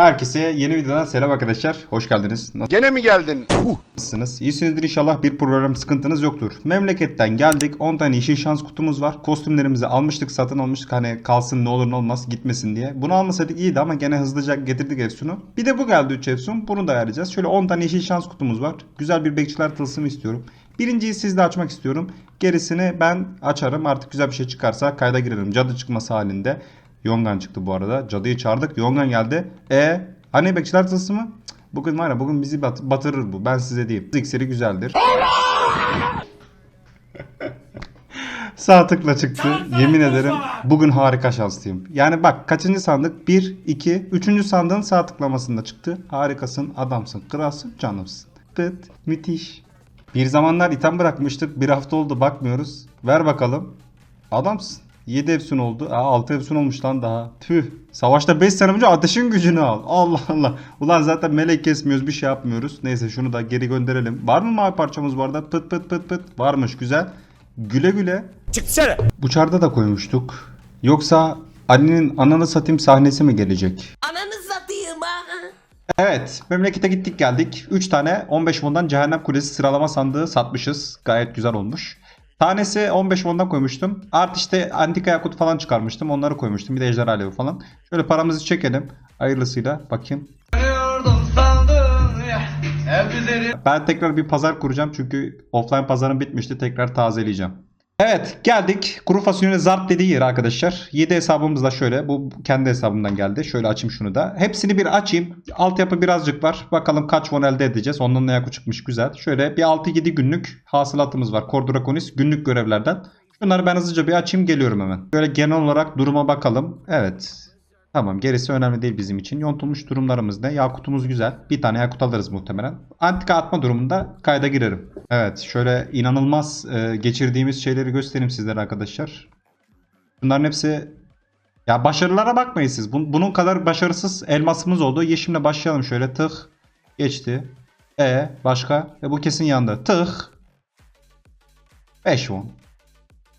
Herkese yeni videodan selam arkadaşlar. Hoş geldiniz. Gene mi geldin? Nasılsınız? İyisinizdir inşallah. Bir program sıkıntınız yoktur. Memleketten geldik. 10 tane yeşil şans kutumuz var. Kostümlerimizi almıştık, satın almıştık. Hani kalsın ne olur ne olmaz gitmesin diye. Bunu almasaydık iyiydi ama gene hızlıca getirdik Efsun'u. Bir de bu geldi 3 Efsun. Bunu da ayarlayacağız. Şöyle 10 tane yeşil şans kutumuz var. Güzel bir bekçiler tılsımı istiyorum. Birinciyi sizle açmak istiyorum. Gerisini ben açarım. Artık güzel bir şey çıkarsa kayda girelim. Cadı çıkması halinde. Yongan çıktı bu arada. Cadıyı çağırdık. Yongan geldi. E hani bekçiler tılsımı? Cık, Bugün var ya bugün bizi bat- batırır bu. Ben size diyeyim. İksiri güzeldir. Sağ tıkla çıktı. Yemin ederim bugün harika şanslıyım. Yani bak kaçıncı sandık? 1, 2, 3. sandığın sağ tıklamasında çıktı. Harikasın, adamsın, kralsın, canımsın. Pıt, müthiş. Bir zamanlar item bırakmıştık. Bir hafta oldu bakmıyoruz. Ver bakalım. Adamsın. 7 efsun oldu. Aa 6 efsun olmuş lan daha. Tüh. Savaşta 5 sene önce ateşin gücünü al. Allah Allah. Ulan zaten melek kesmiyoruz bir şey yapmıyoruz. Neyse şunu da geri gönderelim. Var mı mavi parçamız bu arada? Pıt pıt pıt pıt. Varmış güzel. Güle güle. Çık dışarı. Buçarda da koymuştuk. Yoksa Ali'nin ananı satayım sahnesi mi gelecek? Ananı satayım ha. Evet, memlekete gittik geldik. 3 tane 15 won'dan Cehennem Kulesi sıralama sandığı satmışız. Gayet güzel olmuş. Tanesi 15 won'dan koymuştum. Art işte antika yakut falan çıkarmıştım. Onları koymuştum. Bir de ejderha alevi falan. Şöyle paramızı çekelim. Hayırlısıyla. Bakayım. Ben tekrar bir pazar kuracağım çünkü offline pazarım bitmişti. Tekrar tazeleyeceğim. Evet geldik. Kuru fasulyenin zarp dediği yere arkadaşlar. 7 hesabımız da şöyle. Bu kendi hesabımdan geldi. Şöyle açayım şunu da. Hepsini bir açayım. Altyapı birazcık var. Bakalım kaç won elde edeceğiz. Ondan da yaku çıkmış güzel. Şöyle bir 6-7 günlük hasılatımız var. Kordorakonis günlük görevlerden. Şunları ben hızlıca bir açayım geliyorum hemen. Böyle genel olarak duruma bakalım. Evet. Tamam gerisi önemli değil bizim için. Yontulmuş durumlarımız ne? Yakutumuz güzel. Bir tane yakut alırız muhtemelen. Antika atma durumunda kayda girerim. Evet şöyle inanılmaz e, geçirdiğimiz şeyleri göstereyim sizlere arkadaşlar. Bunların hepsi ya başarılara bakmayın siz. Bun- bunun kadar başarısız elmasımız oldu. Yeşimle başlayalım şöyle tık. Geçti. E başka? E bu kesin yandı. Tık. 5 won.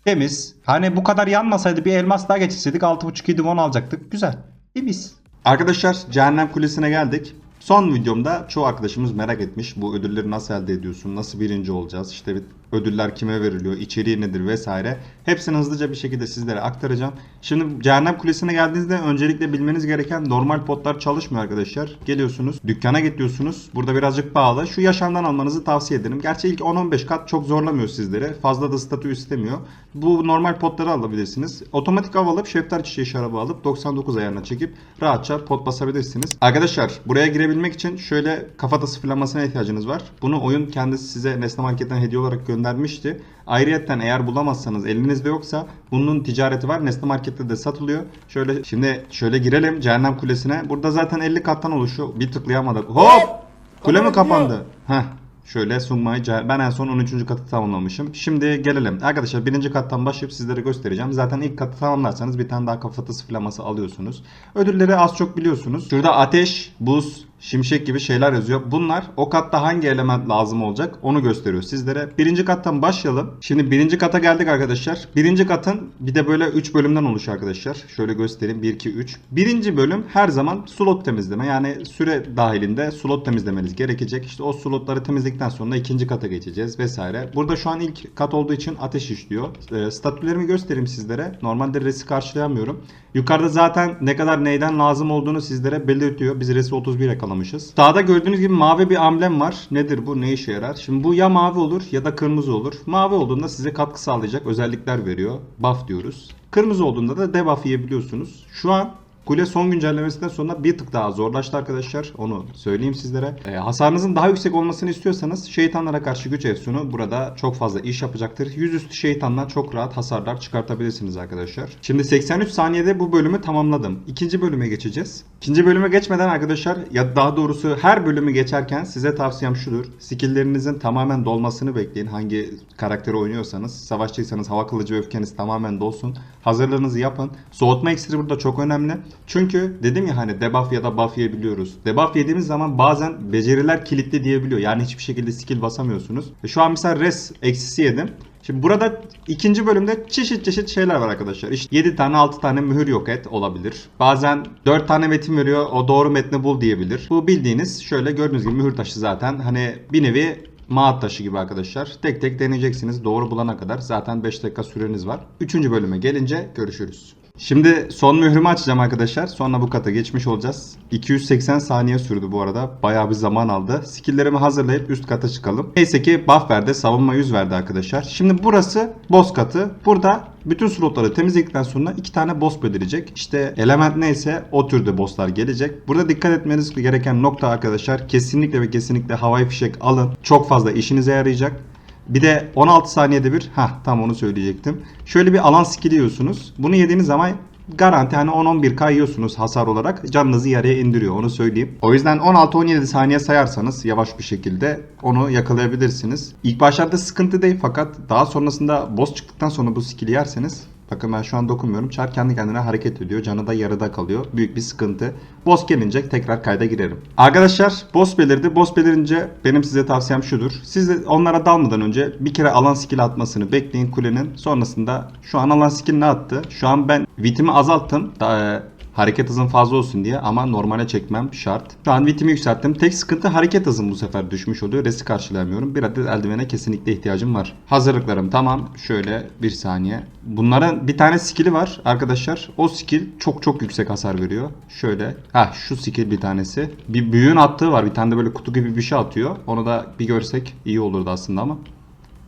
Temiz. Hani bu kadar yanmasaydı bir elmas daha geçirseydik 6.5-7 won alacaktık. Güzel. Temiz. Arkadaşlar Cehennem Kulesi'ne geldik. Son videomda çoğu arkadaşımız merak etmiş. Bu ödülleri nasıl elde ediyorsun? Nasıl birinci olacağız? İşte ödüller kime veriliyor? içeriği nedir vesaire. Hepsini hızlıca bir şekilde sizlere aktaracağım. Şimdi Cehennem Kulesi'ne geldiğinizde öncelikle bilmeniz gereken normal potlar çalışmıyor arkadaşlar. Geliyorsunuz, dükkana gidiyorsunuz. Burada birazcık pahalı. Şu yaşamdan almanızı tavsiye ederim. Gerçi ilk 10-15 kat çok zorlamıyor sizlere. Fazla da statü istemiyor. Bu normal potları alabilirsiniz. Otomatik av alıp şeftali çiçeği şarabı alıp 99 ayarına çekip rahatça pot basabilirsiniz. Arkadaşlar buraya girebilmek için şöyle kafatası fırlamasına ihtiyacınız var. Bunu oyun kendisi size Nesne Market'ten hediye olarak göndermişti. Ayrıyetten eğer bulamazsanız elinizde yoksa bunun ticareti var. Nesne Market'te de satılıyor. Şöyle şimdi şöyle girelim Cehennem Kulesi'ne. Burada zaten 50 kattan oluşuyor. Bir tıklayamadık. Hop! Kule mi kapandı? Heh. Şöyle sunmayı ben en son 13. katı tamamlamışım. Şimdi gelelim. Arkadaşlar birinci kattan başlayıp sizlere göstereceğim. Zaten ilk katı tamamlarsanız bir tane daha kafatası flaması alıyorsunuz. Ödülleri az çok biliyorsunuz. Şurada ateş, buz, şimşek gibi şeyler yazıyor. Bunlar o katta hangi element lazım olacak onu gösteriyor sizlere. Birinci kattan başlayalım. Şimdi birinci kata geldik arkadaşlar. Birinci katın bir de böyle 3 bölümden oluşuyor arkadaşlar. Şöyle göstereyim. 1, 2, 3. Birinci bölüm her zaman slot temizleme. Yani süre dahilinde slot temizlemeniz gerekecek. İşte o slotları temizledikten sonra ikinci kata geçeceğiz vesaire. Burada şu an ilk kat olduğu için ateş işliyor. Ee, statülerimi göstereyim sizlere. Normalde resi karşılayamıyorum. Yukarıda zaten ne kadar neyden lazım olduğunu sizlere belirtiyor. Biz resi 31 yakalamışız. Sağda gördüğünüz gibi mavi bir amblem var. Nedir bu? Ne işe yarar? Şimdi bu ya mavi olur ya da kırmızı olur. Mavi olduğunda size katkı sağlayacak özellikler veriyor. Buff diyoruz. Kırmızı olduğunda da debuff yiyebiliyorsunuz. Şu an Kule son güncellemesinden sonra bir tık daha zorlaştı arkadaşlar. Onu söyleyeyim sizlere. Ee, hasarınızın daha yüksek olmasını istiyorsanız şeytanlara karşı güç efsunu burada çok fazla iş yapacaktır. Yüzüstü şeytandan çok rahat hasarlar çıkartabilirsiniz arkadaşlar. Şimdi 83 saniyede bu bölümü tamamladım. İkinci bölüme geçeceğiz. İkinci bölüme geçmeden arkadaşlar ya daha doğrusu her bölümü geçerken size tavsiyem şudur. Skill'lerinizin tamamen dolmasını bekleyin. Hangi karakteri oynuyorsanız. Savaşçıysanız hava kılıcı öfkeniz tamamen dolsun. Hazırlığınızı yapın. Soğutma iksiri burada çok önemli. Çünkü dedim ya hani debuff ya da buff yiyebiliyoruz. Debuff yediğimiz zaman bazen beceriler kilitli diyebiliyor. Yani hiçbir şekilde skill basamıyorsunuz. E Şu an mesela res eksisi yedim. Şimdi burada ikinci bölümde çeşit çeşit şeyler var arkadaşlar. İşte 7 tane 6 tane mühür yok et olabilir. Bazen 4 tane metin veriyor o doğru metni bul diyebilir. Bu bildiğiniz şöyle gördüğünüz gibi mühür taşı zaten hani bir nevi Maat taşı gibi arkadaşlar. Tek tek deneyeceksiniz doğru bulana kadar. Zaten 5 dakika süreniz var. Üçüncü bölüme gelince görüşürüz. Şimdi son mührümü açacağım arkadaşlar. Sonra bu kata geçmiş olacağız. 280 saniye sürdü bu arada. Bayağı bir zaman aldı. Skilllerimi hazırlayıp üst kata çıkalım. Neyse ki buff verdi. Savunma 100 verdi arkadaşlar. Şimdi burası boss katı. Burada bütün slotları temizledikten sonra iki tane boss belirecek. İşte element neyse o türde bosslar gelecek. Burada dikkat etmeniz gereken nokta arkadaşlar. Kesinlikle ve kesinlikle havai fişek alın. Çok fazla işinize yarayacak. Bir de 16 saniyede bir, ha tam onu söyleyecektim. Şöyle bir alan skill yiyorsunuz. Bunu yediğiniz zaman garanti hani 10-11k yiyorsunuz hasar olarak canınızı yarıya indiriyor onu söyleyeyim. O yüzden 16-17 saniye sayarsanız yavaş bir şekilde onu yakalayabilirsiniz. İlk başlarda sıkıntı değil fakat daha sonrasında boss çıktıktan sonra bu skill'i yerseniz Bakın ben şu an dokunmuyorum. Çar kendi kendine hareket ediyor. Canı da yarıda kalıyor. Büyük bir sıkıntı. Boss gelince tekrar kayda girerim. Arkadaşlar boss belirdi. Boss belirince benim size tavsiyem şudur. Siz de onlara dalmadan önce bir kere alan skill atmasını bekleyin kulenin. Sonrasında şu an alan skill ne attı? Şu an ben vitimi azalttım. Da, hareket hızım fazla olsun diye ama normale çekmem şart. Şu an vitimi yükselttim. Tek sıkıntı hareket hızım bu sefer düşmüş oluyor. Resi karşılayamıyorum. Bir adet eldivene kesinlikle ihtiyacım var. Hazırlıklarım tamam. Şöyle bir saniye. Bunların bir tane skill'i var arkadaşlar. O skill çok çok yüksek hasar veriyor. Şöyle. Ha şu skill bir tanesi. Bir büyüğün attığı var. Bir tane de böyle kutu gibi bir şey atıyor. Onu da bir görsek iyi olurdu aslında ama.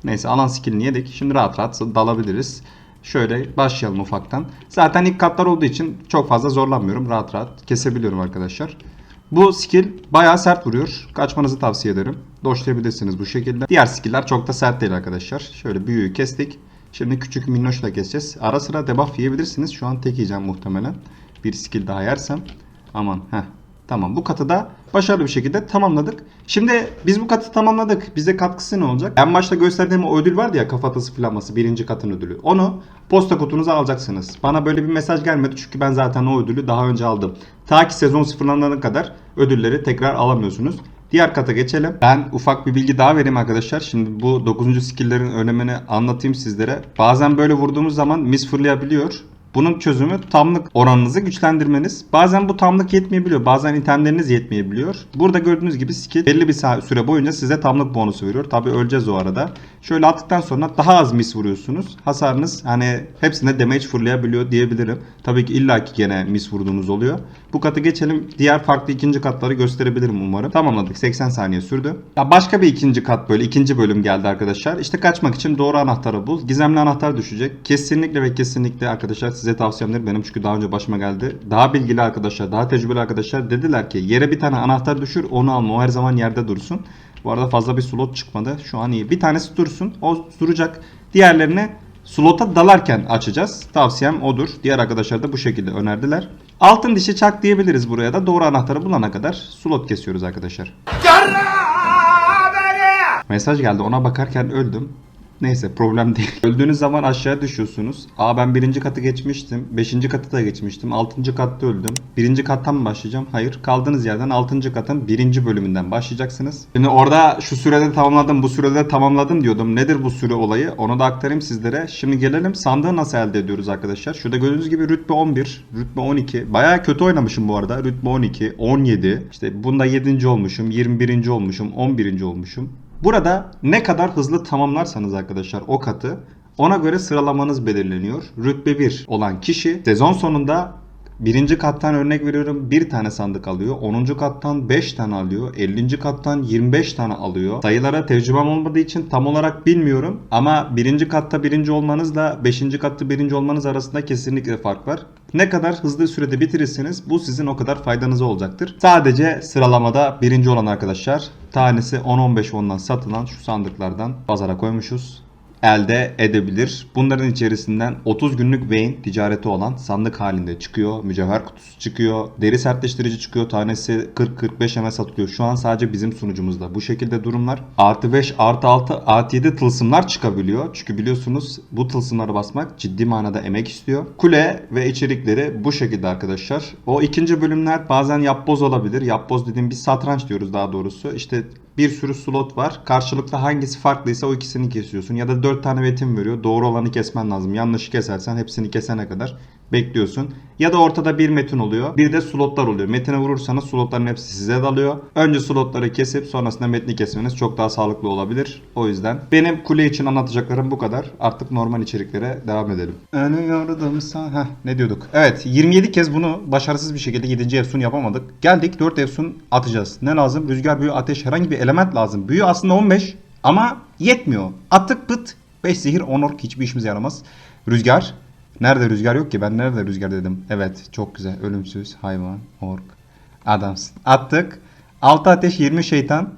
Neyse alan skill'ini yedik. Şimdi rahat rahat dalabiliriz. Şöyle başlayalım ufaktan. Zaten ilk katlar olduğu için çok fazla zorlanmıyorum. Rahat rahat kesebiliyorum arkadaşlar. Bu skill bayağı sert vuruyor. Kaçmanızı tavsiye ederim. Doşlayabilirsiniz bu şekilde. Diğer skill'ler çok da sert değil arkadaşlar. Şöyle büyüğü kestik. Şimdi küçük minnoşla keseceğiz. Ara sıra debuff yiyebilirsiniz. Şu an tek yiyeceğim muhtemelen. Bir skill daha yersem. Aman heh. Tamam bu katı da başarılı bir şekilde tamamladık. Şimdi biz bu katı tamamladık. Bize katkısı ne olacak? En başta gösterdiğim ödül vardı ya kafatası flaması birinci katın ödülü. Onu posta kutunuza alacaksınız. Bana böyle bir mesaj gelmedi çünkü ben zaten o ödülü daha önce aldım. Ta ki sezon sıfırlanana kadar ödülleri tekrar alamıyorsunuz. Diğer kata geçelim. Ben ufak bir bilgi daha vereyim arkadaşlar. Şimdi bu 9. skill'lerin önemini anlatayım sizlere. Bazen böyle vurduğumuz zaman mis fırlayabiliyor. Bunun çözümü tamlık oranınızı güçlendirmeniz. Bazen bu tamlık yetmeyebiliyor. Bazen itemleriniz yetmeyebiliyor. Burada gördüğünüz gibi skill belli bir süre boyunca size tamlık bonusu veriyor. Tabi öleceğiz o arada. Şöyle attıktan sonra daha az mis vuruyorsunuz. Hasarınız hani hepsinde damage fırlayabiliyor diyebilirim. Tabii ki illaki gene mis vurduğunuz oluyor. Bu katı geçelim. Diğer farklı ikinci katları gösterebilirim umarım. Tamamladık. 80 saniye sürdü. Ya başka bir ikinci kat böyle ikinci bölüm geldi arkadaşlar. İşte kaçmak için doğru anahtarı bul. Gizemli anahtar düşecek. Kesinlikle ve kesinlikle arkadaşlar size tavsiyemdir. Benim çünkü daha önce başıma geldi. Daha bilgili arkadaşlar, daha tecrübeli arkadaşlar dediler ki yere bir tane anahtar düşür onu alma. O her zaman yerde dursun. Bu arada fazla bir slot çıkmadı. Şu an iyi. Bir tanesi dursun. O duracak. Diğerlerini slota dalarken açacağız. Tavsiyem odur. Diğer arkadaşlar da bu şekilde önerdiler. Altın dişi çak diyebiliriz buraya da. Doğru anahtarı bulana kadar slot kesiyoruz arkadaşlar. Mesaj geldi ona bakarken öldüm. Neyse problem değil. Öldüğünüz zaman aşağı düşüyorsunuz. Aa ben birinci katı geçmiştim. Beşinci katı da geçmiştim. Altıncı katta öldüm. Birinci kattan mı başlayacağım? Hayır. Kaldığınız yerden altıncı katın birinci bölümünden başlayacaksınız. Şimdi orada şu sürede tamamladım, bu sürede tamamladım diyordum. Nedir bu süre olayı? Onu da aktarayım sizlere. Şimdi gelelim sandığı nasıl elde ediyoruz arkadaşlar. Şurada gördüğünüz gibi rütbe 11, rütbe 12. Bayağı kötü oynamışım bu arada. Rütbe 12, 17. İşte bunda 7. olmuşum, 21. olmuşum, 11. olmuşum. Burada ne kadar hızlı tamamlarsanız arkadaşlar o katı ona göre sıralamanız belirleniyor. Rütbe 1 olan kişi sezon sonunda birinci kattan örnek veriyorum bir tane sandık alıyor. 10. kattan 5 tane alıyor. 50. kattan 25 tane alıyor. Sayılara tecrübem olmadığı için tam olarak bilmiyorum. Ama birinci katta birinci olmanızla 5. katta birinci olmanız arasında kesinlikle fark var. Ne kadar hızlı sürede bitirirseniz bu sizin o kadar faydanıza olacaktır. Sadece sıralamada birinci olan arkadaşlar tanesi 10-15 ondan satılan şu sandıklardan pazara koymuşuz elde edebilir. Bunların içerisinden 30 günlük Vayne ticareti olan sandık halinde çıkıyor. Mücevher kutusu çıkıyor. Deri sertleştirici çıkıyor. Tanesi 40-45 eme satılıyor. Şu an sadece bizim sunucumuzda. Bu şekilde durumlar. Artı 5, artı 6, artı 7 tılsımlar çıkabiliyor. Çünkü biliyorsunuz bu tılsımları basmak ciddi manada emek istiyor. Kule ve içerikleri bu şekilde arkadaşlar. O ikinci bölümler bazen yapboz olabilir. Yapboz dediğim bir satranç diyoruz daha doğrusu. İşte Bir sürü slot var. Karşılıklı hangisi farklıysa o ikisini kesiyorsun. Ya da 4 tane metin veriyor. Doğru olanı kesmen lazım. Yanlışı kesersen hepsini kesene kadar bekliyorsun. Ya da ortada bir metin oluyor. Bir de slotlar oluyor. Metine vurursanız slotların hepsi size dalıyor. Önce slotları kesip sonrasında metni kesmeniz çok daha sağlıklı olabilir. O yüzden benim kule için anlatacaklarım bu kadar. Artık normal içeriklere devam edelim. Ölüyordum sana. Heh, ne diyorduk? Evet 27 kez bunu başarısız bir şekilde 7. Efsun yapamadık. Geldik 4 Efsun atacağız. Ne lazım? Rüzgar, büyü, ateş herhangi bir element lazım. Büyü aslında 15 ama yetmiyor. Attık pıt. 5 zehir 10 ork hiçbir işimize yaramaz. Rüzgar. Nerede rüzgar yok ki? Ben nerede rüzgar dedim. Evet çok güzel. Ölümsüz hayvan, ork. Adamsın. Attık. 6 ateş 20 şeytan.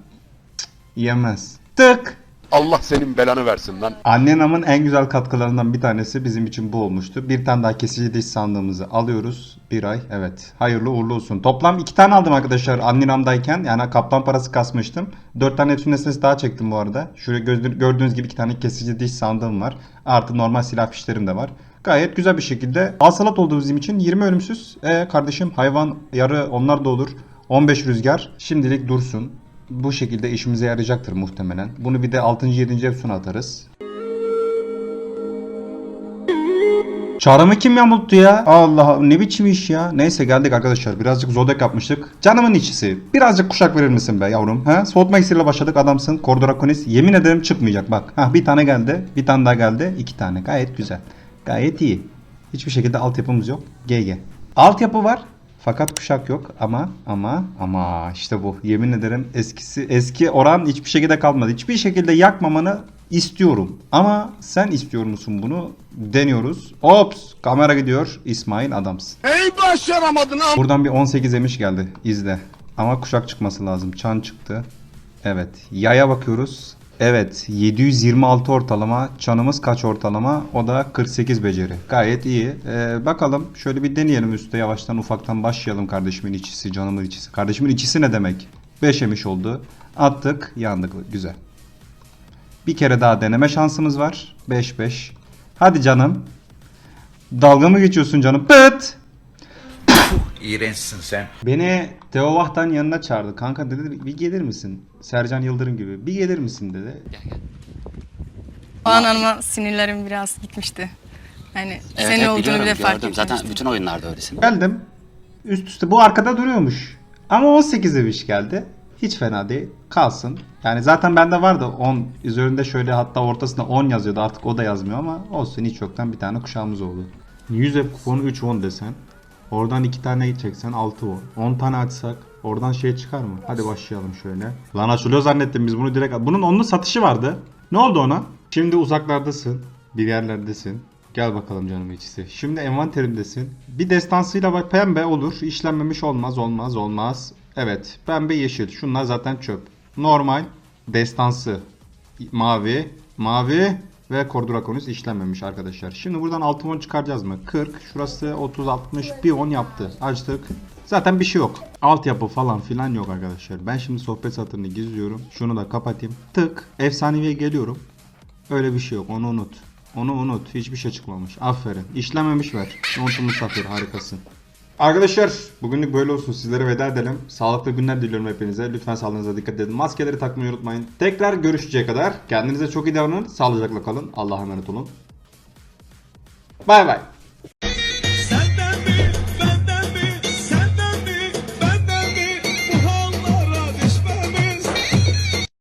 Cık, yemez. Tık. Allah senin belanı versin lan. Annenamın en güzel katkılarından bir tanesi bizim için bu olmuştu. Bir tane daha kesici diş sandığımızı alıyoruz. Bir ay. Evet. Hayırlı uğurlu olsun. Toplam iki tane aldım arkadaşlar annenamdayken. Yani kaplan parası kasmıştım. Dört tane hepsinin nesnesi daha çektim bu arada. Şuraya gördüğünüz gibi iki tane kesici diş sandığım var. Artı normal silah fişlerim de var. Gayet güzel bir şekilde. Alsalat oldu bizim için. 20 ölümsüz. E kardeşim hayvan yarı onlar da olur. 15 rüzgar. Şimdilik dursun. Bu şekilde işimize yarayacaktır muhtemelen. Bunu bir de 6. 7. Efsun'a atarız. Çağrımı kim yamulttu ya? Allah ne biçim iş ya. Neyse geldik arkadaşlar. Birazcık zodek yapmıştık. Canımın içisi. Birazcık kuşak verir misin be yavrum? Ha? Soğutma iksiriyle başladık adamsın. Kordorakonis. Yemin ederim çıkmayacak bak. Ha bir tane geldi. Bir tane daha geldi. iki tane. Gayet güzel. Gayet iyi. Hiçbir şekilde altyapımız yok. GG. Altyapı var. Fakat kuşak yok ama ama ama işte bu. Yemin ederim eskisi eski oran hiçbir şekilde kalmadı. Hiçbir şekilde yakmamanı istiyorum. Ama sen istiyor musun bunu? Deniyoruz. Ops kamera gidiyor. İsmail adamsın. Ey başaramadın am. Buradan bir 18 emiş geldi. İzle. Ama kuşak çıkması lazım. Çan çıktı. Evet. Yaya bakıyoruz. Evet. 726 ortalama. Çanımız kaç ortalama? O da 48 beceri. Gayet iyi. Ee, bakalım. Şöyle bir deneyelim üstte. Yavaştan ufaktan başlayalım kardeşimin içisi. Canımın içisi. Kardeşimin içisi ne demek? 5 emiş oldu. Attık. Yandık. Güzel. Bir kere daha deneme şansımız var. 5-5. Hadi canım. Dalga mı geçiyorsun canım? Pıt! İğrençsin sen. Beni Teovah'tan yanına çağırdı. Kanka dedi bir gelir misin? Sercan Yıldırım gibi. Bir gelir misin dedi. O an ama sinirlerim biraz gitmişti. Yani Evet, senin evet, olduğunu biliyorum, bile fark gördüm. Zaten bütün oyunlarda öylesin. Geldim. Üst üste bu arkada duruyormuş. Ama 18 eviş geldi. Hiç fena değil. Kalsın. Yani zaten bende vardı 10 üzerinde şöyle hatta ortasında 10 yazıyordu. Artık o da yazmıyor ama olsun hiç yoktan bir tane kuşağımız oldu. 100 ev kuponu 3 won desen. Oradan 2 tane çeksen 6 won. 10 tane açsak oradan şey çıkar mı? Hadi başlayalım şöyle. Lan açılıyor zannettim biz bunu direkt... Bunun onun satışı vardı. Ne oldu ona? Şimdi uzaklardasın. Bir yerlerdesin. Gel bakalım canım içisi. Şimdi envanterindesin. Bir destansıyla bak pembe olur. İşlenmemiş olmaz olmaz olmaz. Evet pembe yeşil. Şunlar zaten çöp. Normal destansı mavi mavi ve Kordrakonis işlenmemiş arkadaşlar. Şimdi buradan 6 won çıkaracağız mı? 40. Şurası 30 60 bir 10 yaptı. Açtık. Zaten bir şey yok. Altyapı falan filan yok arkadaşlar. Ben şimdi sohbet satırını gizliyorum. Şunu da kapatayım. Tık. Efsaneviye geliyorum. Öyle bir şey yok. Onu unut. Onu unut. Hiçbir şey çıkmamış. Aferin. İşlememiş ver. Unutulmuş safir. Harikasın. Arkadaşlar bugünlük böyle olsun. Sizlere veda edelim. Sağlıklı günler diliyorum hepinize. Lütfen sağlığınıza dikkat edin. Maskeleri takmayı unutmayın. Tekrar görüşeceğe kadar kendinize çok iyi davranın. Sağlıcakla kalın. Allah'a emanet olun. Bay bay.